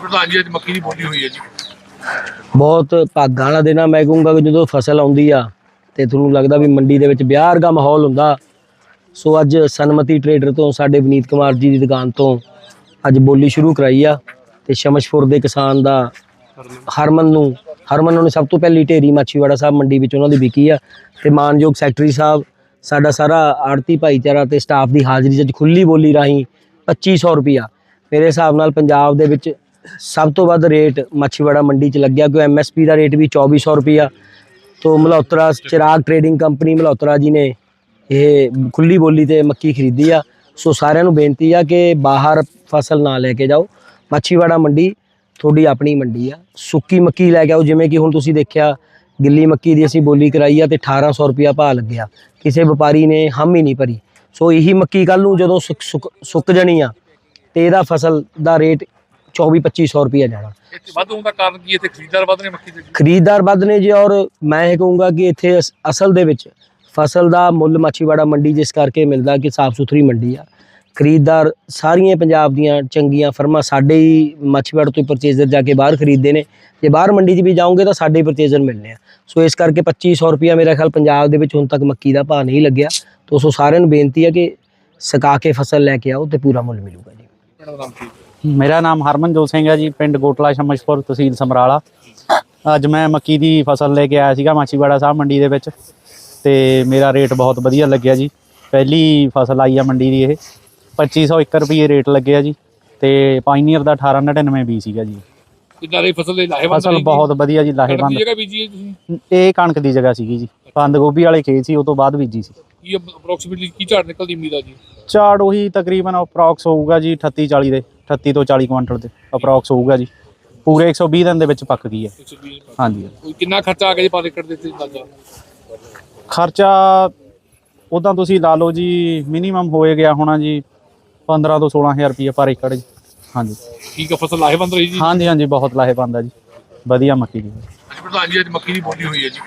ਪ੍ਰਧਾਨ ਜੀ ਅੱਜ ਮੱਕੀ ਦੀ ਬੋਲੀ ਹੋਈ ਹੈ ਜੀ। ਬਹੁਤ ਭਾਗਾਂ ਵਾਲਾ ਦਿਨ ਆ। ਮੈਂ ਕਹੂੰਗਾ ਕਿ ਜਦੋਂ ਫਸਲ ਆਉਂਦੀ ਆ ਤੇ ਤੁਹਾਨੂੰ ਲੱਗਦਾ ਵੀ ਮੰਡੀ ਦੇ ਵਿੱਚ ਵਿਆਹ ਵਰਗਾ ਮਾਹੌਲ ਹੁੰਦਾ, ਸੋ ਅੱਜ ਸਨਮਤੀ ਟਰੇਡਰ ਤੋਂ, ਸਾਡੇ ਵਿਨੀਤ ਕੁਮਾਰ ਜੀ ਦੀ ਦੁਕਾਨ ਤੋਂ ਅੱਜ ਬੋਲੀ ਸ਼ੁਰੂ ਕਰਾਈ ਆ ਤੇ ਸ਼ਮਸ਼ਪੁਰ ਦੇ ਕਿਸਾਨ ਦਾ ਹਰਮਨ ਨੂੰ ਹਰਮਨ ਨੂੰ ਸਭ ਤੋਂ ਪਹਿਲੀ ਢੇਰੀ ਮਾਛੀਵਾੜਾ ਸਾਹਿਬ ਮੰਡੀ ਵਿੱਚ ਉਹਨਾਂ ਦੀ ਵਿਕੀ ਆ ਤੇ ਮਾਨਯੋਗ ਸੈਕਟਰੀ ਸਾਹਿਬ, ਸਾਡਾ ਸਾਰਾ ਆੜਤੀ ਭਾਈਚਾਰਾ ਤੇ ਸਟਾਫ ਦੀ ਹਾਜ਼ਰੀ 'ਚ ਅੱਜ ਖੁੱਲੀ ਬੋਲੀ ਰਾਹੀਂ 2500 ਰੁਪਿਆ ਮੇਰੇ ਹਿਸਾਬ ਨਾਲ ਪੰਜਾਬ ਦੇ ਵਿੱਚ ਸਭ ਤੋਂ ਵੱਧ ਰੇਟ ਮੱਛੀਵਾੜਾ ਮੰਡੀ 'ਚ ਲੱਗਿਆ ਕਿ ਐਮਐਸਪੀ ਦਾ ਰੇਟ ਵੀ 2400 ਰੁਪਿਆ ਤੋਂ ਮਲਹੋਤਰਾ ਚਿਰਾਗ ਟਰੇਡਿੰਗ ਕੰਪਨੀ ਮਲਹੋਤਰਾ ਜੀ ਨੇ ਇਹ ਖੁੱਲੀ ਬੋਲੀ ਤੇ ਮੱਕੀ ਖਰੀਦੀ ਆ। ਸੋ ਸਾਰਿਆਂ ਨੂੰ ਬੇਨਤੀ ਆ ਕਿ ਬਾਹਰ ਫਸਲ ਨਾ ਲੈ ਕੇ ਜਾਓ। ਮੱਛੀਵਾੜਾ ਮੰਡੀ ਤੁਹਾਡੀ ਆਪਣੀ ਮੰਡੀ ਆ। ਸੁੱਕੀ ਮੱਕੀ ਲੈ ਕੇ ਆਓ, ਜਿਵੇਂ ਕਿ ਹੁਣ ਤੁਸੀਂ ਦੇਖਿਆ, ਗਿੱਲੀ ਮੱਕੀ ਦੀ ਅਸੀਂ ਬੋਲੀ ਕਰਾਈ ਆ ਤੇ 1800 ਰੁਪਿਆ ਭਾਅ ਲੱਗਿਆ। ਕਿਸੇ ਵਪਾਰੀ ਨੇ ਹਮ ਹੀ ਨਹੀਂ ਭਰੀ। ਸੋ ਇਹੀ ਮੱਕੀ ਕੱਲ ਨੂੰ ਜਦੋਂ ਸੁੱਕ- ਸੁੱਕ ਸੁੱਕ ਜਾਣੀ ਆ ਤੇ ਇਹਦਾ ਫਸਲ ਦਾ ਰੇਟ 24 2500 ਰੁਪਿਆ ਜਾਣਾ। ਇੱਥੇ ਵੱਧ ਹੋਣ ਦਾ ਕਾਰਨ ਕੀ ਹੈ? ਇੱਥੇ ਖਰੀਦਦਾਰ ਵੱਧ ਨੇ ਮੱਕੀ ਦੇ ਜੀ ਖਰੀਦਦਾਰ ਵੱਧ ਨੇ ਜੀ ਔਰ ਮੈਂ ਇਹ ਕਹੂੰਗਾ ਕਿ ਇੱਥੇ ਅਸ- ਅਸਲ ਦੇ ਵਿੱਚ ਫਸਲ ਦਾ ਮੁੱਲ ਮਾਛੀਵਾੜਾ ਮੰਡੀ ਜਿਸ ਕਰਕੇ ਮਿਲਦਾ ਕਿ ਸਾਫ਼ ਸੁਥਰੀ ਮੰਡੀ ਆ। ਖਰੀਦਦਾਰ ਸਾਰੀਆਂ ਪੰਜਾਬ ਦੀਆਂ ਚੰਗੀਆਂ ਫਰਮਾਂ ਸਾਡੇ ਹੀ ਮਾਛੀਵਾੜਾ ਤੋਂ ਪਰਚੇਜ਼ਰ ਜਾ ਕੇ ਬਾਹਰ ਖਰੀਦਦੇ ਨੇ। ਜੇ ਬਾਹਰ ਮੰਡੀ 'ਚ ਵੀ ਜਾਓਗੇ ਤਾਂ ਸਾਡੇ ਪਰਚੇਜ਼ਰ ਮਿਲਨੇ ਆ। ਸੋ ਇਸ ਕਰਕੇ 2500 ਰੁਪਿਆ ਮੇਰਾ ਖਿਆਲ ਪੰਜਾਬ ਦੇ ਵਿੱਚ ਹੁਣ ਤੱਕ ਮੱਕੀ ਦਾ ਭਾਅ ਨਹੀਂ ਲੱਗਿਆ। ਤੋਂ ਸੋ ਸਾਰਿਆਂ ਨੂੰ ਬੇਨਤੀ ਹੈ ਕਿ ਸਕਾ ਕੇ ਫਸਲ ਲੈ ਕੇ ਆਓ ਤੇ ਪੂਰਾ ਮੁੱਲ ਮਿਲੂਗਾ ਜੀ। ਹੈ? ਮੇਰਾ ਨਾਮ ਹਰਮਨਜੋਤ ਸਿੰਘ ਹੈ ਜੀ ਪਿੰਡ ਕੋਟਲਾ ਸ਼ਮਸ਼ਪੁਰ ਤਹਿਸੀਲ ਸਮਰਾਲਾ। ਅੱਜ ਮੈਂ ਮੱਕੀ ਦੀ ਫਸਲ ਲੈ ਕੇ ਆਇਆ ਸੀਗਾ ਮਾਛੀਵਾੜਾ ਸਾਹਿਬ ਮੰਡੀ ਦੇ ਵਿੱਚ। ਤੇ ਮੇਰਾ ਰੇਟ ਬਹੁਤ ਵਧੀਆ ਲੱਗਿਆ ਜੀ। ਪਹਿਲੀ ਫਸਲ ਆਈ ਆ ਮੰਡੀ ਦੀ ਇਹ। 2501 ਰੁਪਏ ਰੇਟ ਲੱਗਿਆ ਜੀ। ਤੇ ਪਾਈਨੀਅਰ ਦਾ 1899 ਬੀ ਸੀਗਾ ਜੀ। ਕਿੰਨਾ ਦੀ ਫਸਲ ਦੇ ਲਾਹੇਵੰਦ ਫਸਲ? ਬਹੁਤ ਵਧੀਆ ਜੀ ਲਾਹੇਵੰਦ। ਜਗ੍ਹਾ ਬੀਜੀ ਹੈ ਤੁਸੀਂ? ਇਹ ਕਣਕ ਦੀ ਜਗ੍ਹਾ ਸੀਗੀ ਜੀ। ਬੰਦ ਗੋਭੀ ਵਾਲੇ ਖੇਤ ਸੀ ਉਹ ਤੋਂ ਬਾਅਦ ਬੀਜੀ ਸੀ। ਕੀ ਅਪਰੋਕਸੀਮੇਟਲੀ ਕੀ ਝਾੜ ਨਿਕਲਦੀ ਉਮੀਦ ਆ ਜੀ? ਝਾੜ ਉਹੀ ਤਕਰੀਬਨ ਅਪਰੋਕਸ ਹੋਊਗਾ ਜੀ 38 40 ਦੇ 38 ਤੋਂ 40 ਕੁਇੰਟਲ ਦੇ ਅਪਰੋਕਸ ਹੋਊਗਾ ਜੀ। ਪੂਰੇ 120 ਦਿਨ ਦੇ ਵਿੱਚ ਪੱਕ ਗਈ ਹੈ। 120 ਹਾਂਜੀ। ਕੋਈ ਕਿੰਨਾ ਖਰਚਾ ਆ ਗਿਆ ਜੀ ਪਰ ਏਕੜ ਦੇ ਤੇ ਅੰਦਾਜ਼ਾ? ਖਰਚਾ ਉਦਾਂ ਤੁਸੀਂ ਲਾ ਲਓ ਜੀ ਮਿਨੀਮਮ ਹੋਏ ਗਿਆ ਹੋਣਾ ਜੀ 15 ਤੋਂ 16000 ਰੁਪਏ ਪਰ ਏਕੜ ਜੀ। ਹਾਂਜੀ। ਠੀਕ ਹੈ ਫਸਲ ਲਾਹੇਵੰਦ ਰਹੀ ਜੀ? ਹਾਂਜੀ ਹਾਂਜੀ ਬਹੁਤ ਲਾਹੇਵੰਦ ਆ ਜੀ। ਵਧੀਆ ਮੱਕੀ ਦੀ। ਪ੍ਰਧਾਨ ਜੀ ਅੱਜ ਮੱਕੀ ਦੀ ਬੋਲੀ ਹੋਈ ਹੈ ਜੀ।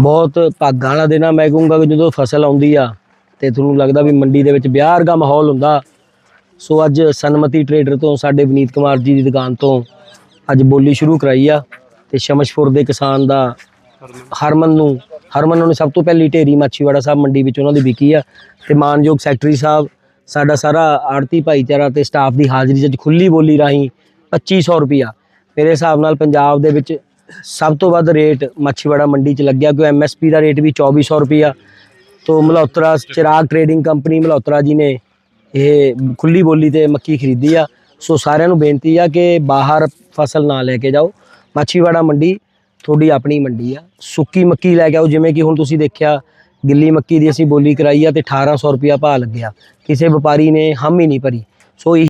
ਬਹੁਤ ਭਾਗਾਂ ਵਾਲਾ ਦਿਨ ਆ। ਮੈਂ ਕਹੂੰਗਾ ਕਿ ਜਦੋਂ ਫਸਲ ਆਉਂਦੀ ਆ ਤੇ ਤੁਹਾਨੂੰ ਲੱਗਦਾ ਵੀ ਮੰਡੀ ਦੇ ਵਿੱਚ ਵਿਆਹ ਵਰਗਾ ਮਾਹੌਲ ਹੁੰਦਾ, ਸੋ ਅੱਜ ਸਨਮਤੀ ਟਰੇਡਰ ਤੋਂ, ਸਾਡੇ ਵਿਨੀਤ ਕੁਮਾਰ ਜੀ ਦੀ ਦੁਕਾਨ ਤੋਂ ਅੱਜ ਬੋਲੀ ਸ਼ੁਰੂ ਕਰਾਈ ਆ ਤੇ ਸ਼ਮਸ਼ਪੁਰ ਦੇ ਕਿਸਾਨ ਦਾ ਹਰਮਨ ਨੂੰ ਹਰਮਨ ਨੂੰ ਸਭ ਤੋਂ ਪਹਿਲੀ ਢੇਰੀ ਮਾਛੀਵਾੜਾ ਸਾਹਿਬ ਮੰਡੀ ਵਿੱਚ ਉਹਨਾਂ ਦੀ ਵਿਕੀ ਆ ਤੇ ਮਾਨਯੋਗ ਸੈਕਟਰੀ ਸਾਹਿਬ, ਸਾਡਾ ਸਾਰਾ ਆੜਤੀ ਭਾਈਚਾਰਾ ਤੇ ਸਟਾਫ ਦੀ ਹਾਜ਼ਰੀ 'ਚ ਅੱਜ ਖੁੱਲੀ ਬੋਲੀ ਰਾਹੀਂ 2500 ਰੁਪਿਆ ਮੇਰੇ ਹਿਸਾਬ ਨਾਲ ਪੰਜਾਬ ਦੇ ਵਿੱਚ ਸਭ ਤੋਂ ਵੱਧ ਰੇਟ ਮੱਛੀਵਾੜਾ ਮੰਡੀ 'ਚ ਲੱਗਿਆ ਕਿ ਐਮਐਸਪੀ ਦਾ ਰੇਟ ਵੀ 2400 ਰੁਪਿਆ ਤੋਂ ਮਲਹੋਤਰਾ ਚਿਰਾਗ ਟਰੇਡਿੰਗ ਕੰਪਨੀ ਮਲਹੋਤਰਾ ਜੀ ਨੇ ਇਹ ਖੁੱਲੀ ਬੋਲੀ ਤੇ ਮੱਕੀ ਖਰੀਦੀ ਆ। ਸੋ ਸਾਰਿਆਂ ਨੂੰ ਬੇਨਤੀ ਆ ਕਿ ਬਾਹਰ ਫਸਲ ਨਾ ਲੈ ਕੇ ਜਾਓ। ਮੱਛੀਵਾੜਾ ਮੰਡੀ ਤੁਹਾਡੀ ਆਪਣੀ ਮੰਡੀ ਆ। ਸੁੱਕੀ ਮੱਕੀ ਲੈ ਕੇ ਆਓ, ਜਿਵੇਂ ਕਿ ਹੁਣ ਤੁਸੀਂ ਦੇਖਿਆ, ਗਿੱਲੀ ਮੱਕੀ ਦੀ ਅਸੀਂ ਬੋਲੀ ਕਰਾਈ ਆ ਤੇ 1800 ਰੁਪਿਆ ਭਾਅ ਲੱਗਿਆ। ਕਿਸੇ ਵਪਾਰੀ ਨੇ ਹਮ ਹੀ ਨਹੀਂ ਭਰੀ। ਸੋ